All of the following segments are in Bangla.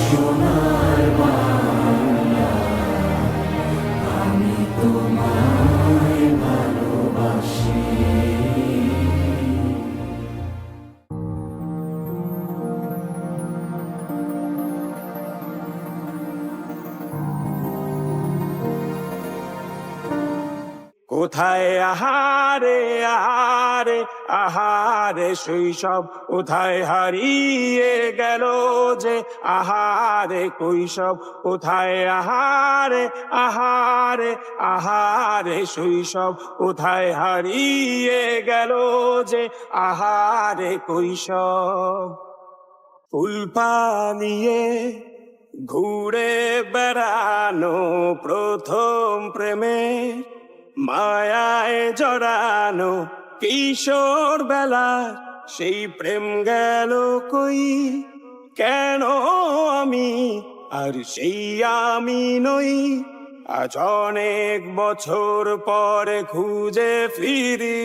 সোনার বাংলা কোথায় আহারে আহারে আহারে, শৈশব কোথায় হারিয়ে গেল যে? আহারে, কৈশব কোথায় আহারে আহারে আহারে, শৈশব কোথায় হারিয়ে গেল যে? আহারে, কৈশব ফুল পানিয়ে ঘুরে বেড়ানো প্রথম প্রেমের মায়ায় জড়ানো কিশোর বেলা সেই প্রেম গেল কই? কেন আমি আর সেই আমি নই? আজ অনেক বছর পরে খুঁজে ফিরি।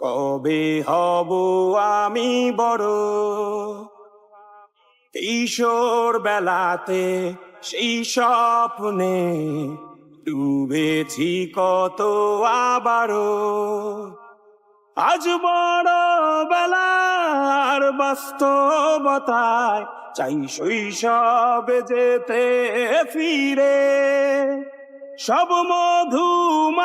কবে হব আমি বড়? কিশোর বেলাতে সেই স্বপ্নে ডুবেছি কত আবারও। আজ বড় বেলার বাস্তবতায় চাই শৈশবে যেতে ফিরে। সব মধু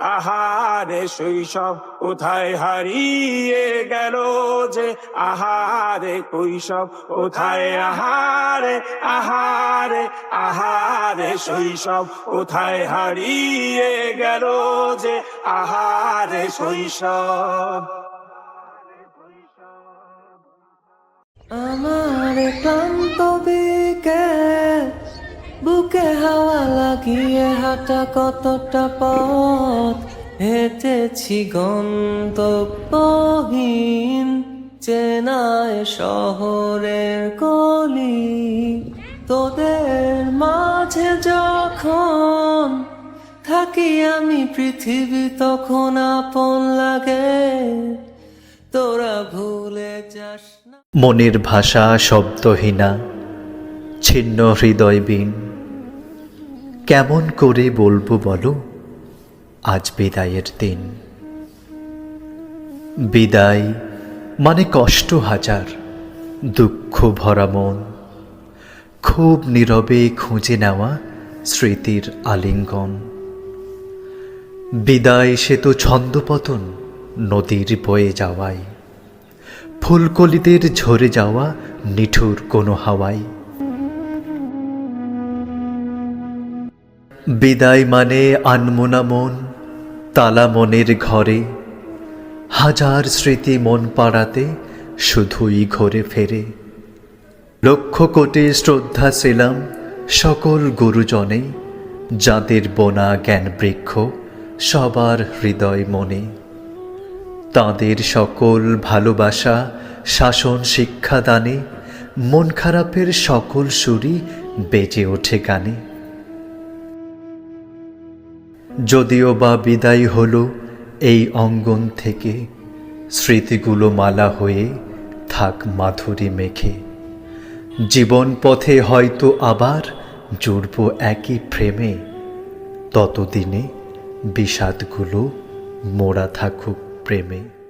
আহারে শৈশব কোথায় হারিয়ে গেল যে? আহারে কৈশব কোথায়? আহারে আহারে আহারে শৈশব কোথায় হারিয়ে গেল যে? আহারে শৈশব। আমার ক্লান্ত বিকেল বুকে হাওয়া লাগিয়ে হাঁটা কতটা পথ? হেঁটেছি গন্তব্যহীন চেনায় শহরের কলি তোদের মাঝে যখন থাকি আমি পৃথিবী, তখন আপন লাগে। তোরা ভুলে যাস মনের ভাষা শব্দহীনা, ছিন্ন হৃদয়বিন। কেমন করে বলব বলো? আজ বিদায়ের দিন। বিদায় মানে কষ্ট হাজার, দুঃখ ভরা মন। খুব নীরবে খুঁজে নেওয়া স্মৃতির আলিঙ্গন। বিদায় সে তো ছন্দপতন নদীর বয়ে যাওয়ায়। ফুলকলিদের ঝরে যাওয়া নিঠুর কোনো হাওয়ায়। বিদায় মানে আনমোনা মন, তালা মনের ঘরে। হাজার স্মৃতি মন পাড়াতে শুধুই ঘরে ফেরে। লক্ষ কোটি শ্রদ্ধা ছিলাম সকল গুরুজনে, যাদের বোনা জ্ঞান বৃক্ষ সবার হৃদয় মনে। তাদের সকল ভালোবাসা, শাসন শিক্ষাদানে মন খারাপের সকল সুরই বেজে ওঠে গানে। যদিও বা বিদায় হলো এই অঙ্গন থেকে, স্মৃতিগুলো মালা হয়ে থাক মাধুরী মেখে। জীবন পথে হয়তো আবার জুড়ব একই প্রেমে, ততদিনে বিষাদগুলো মোড়া থাকুক প্রেমে।